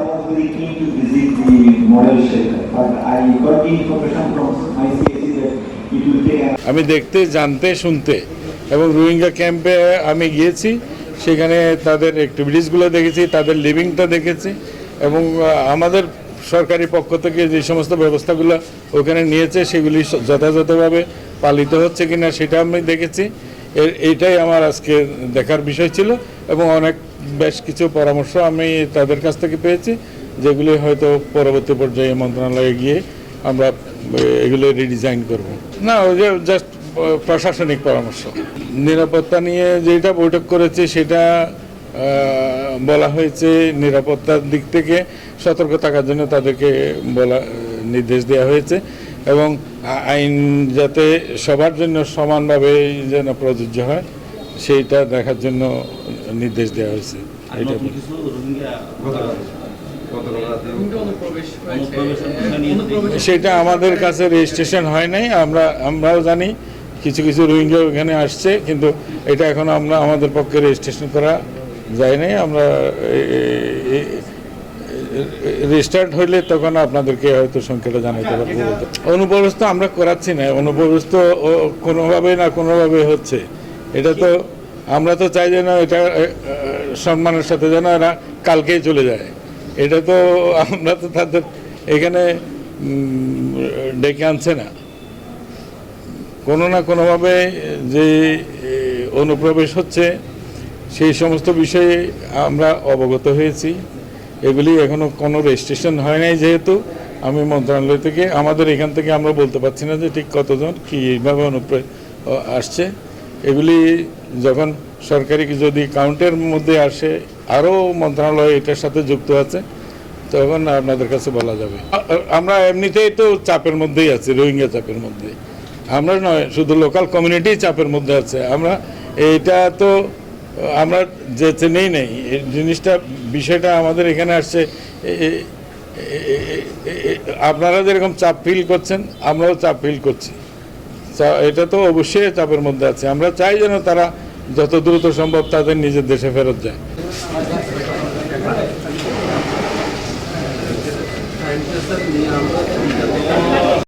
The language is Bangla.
keen to visit the model shelter, but I got the information from my CAC that it will take আমি দেখতে জানতে শুনতে। এবং রোহিঙ্গা ক্যাম্পে আমি গিয়েছি। সেখানে তাদের অ্যাক্টিভিটিসগুলো দেখেছি তাদের লিভিংটা দেখেছি। এবং আমাদের সরকারি পক্ষ থেকে যে সমস্ত ব্যবস্থাগুলো ওখানে নিয়েছে সেগুলি যথাযথভাবে পালিত হচ্ছে কিনা সেটা আমি দেখেছি। এ- এইটাই আমার আজকে দেখার বিষয় ছিল। এবং অনেক বেশ কিছু পরামর্শ আমি তাদের কাছ থেকে পেয়েছি, যেগুলি হয়তো পরবর্তী পর্যায়ে মন্ত্রণালয়ে গিয়ে আমরা এগুলো রিডিজাইন করব। না, ওই যে জাস্ট প্রশাসনিক পরামর্শ। নিরাপত্তা নিয়ে যেটা বৈঠক করেছে, সেটা বলা হয়েছে নিরাপত্তার দিক থেকে সতর্ক থাকার জন্য তাদেরকে বলা, নির্দেশ দেওয়া হয়েছে এবং আইন যাতে সবার জন্য সমানভাবে যেন প্রযোজ্য হয়। সেইটা দেখার জন্য নির্দেশ দেওয়া হয়েছে। এটা সেটা আমাদের কাছে রেজিস্ট্রেশন হয় নাই। আমরা আমরাও জানি কিছু কিছু রোহিঙ্গা ওখানে আসছে কিন্তু এটা এখন আমরা আমাদের পক্ষে রেজিস্ট্রেশন করা যায় নাই। আমরা রেজিস্টার্ড হইলে তখন আপনাদেরকে হয়তো সংখ্যাটা জানাতে পারব। অনুপ্রবেশ তো আমরা করাচ্ছি না। অনুপ্রবেশ তো ও কোনোভাবে না কোনোভাবে হচ্ছে। এটা তো আমরা তো চাই যেন এটা সম্মানের সাথে যেন এরা কালকেই চলে যায়। এটা তো আমরা তো তাদের এখানে ডেকে আনছে না। কোনো না কোনোভাবে যে অনুপ্রবেশ হচ্ছে, সেই সমস্ত বিষয়ে আমরা অবগত হয়েছি। এগুলি এখনও কোনো রেজিস্ট্রেশন হয় নাই যেহেতু। আমি মন্ত্রণালয় থেকে, আমাদের এখান থেকে আমরা বলতে পারছি না যে ঠিক কতজন, কী এইভাবে অনুপ্রবেশ আসছে। এগুলি যখন সরকারি যদি কাউন্টের মধ্যে আসে আরও মন্ত্রণালয় এটার সাথে যুক্ত আছে, তখন আপনাদের কাছে বলা যাবে। আমরা এমনিতেই তো চাপের মধ্যেই আছি, রোহিঙ্গা চাপের মধ্যে আমরা নয়, শুধু লোকাল কমিউনিটি চাপের মধ্যে আছে। আমরা এইটা তো, আমরা যে চেনেই নেই। এই জিনিসটা, বিষয়টা আমাদের এখানে আসছে আপনারা যেরকম চাপ ফিল করছেন, আমরাও চাপ ফিল করছি। এটা তো অবশ্যই চাপের মধ্যে আছে। আমরা চাই যেন তারা যত দ্রুত সম্ভব তাদের নিজের দেশে ফেরত যায়। আমরা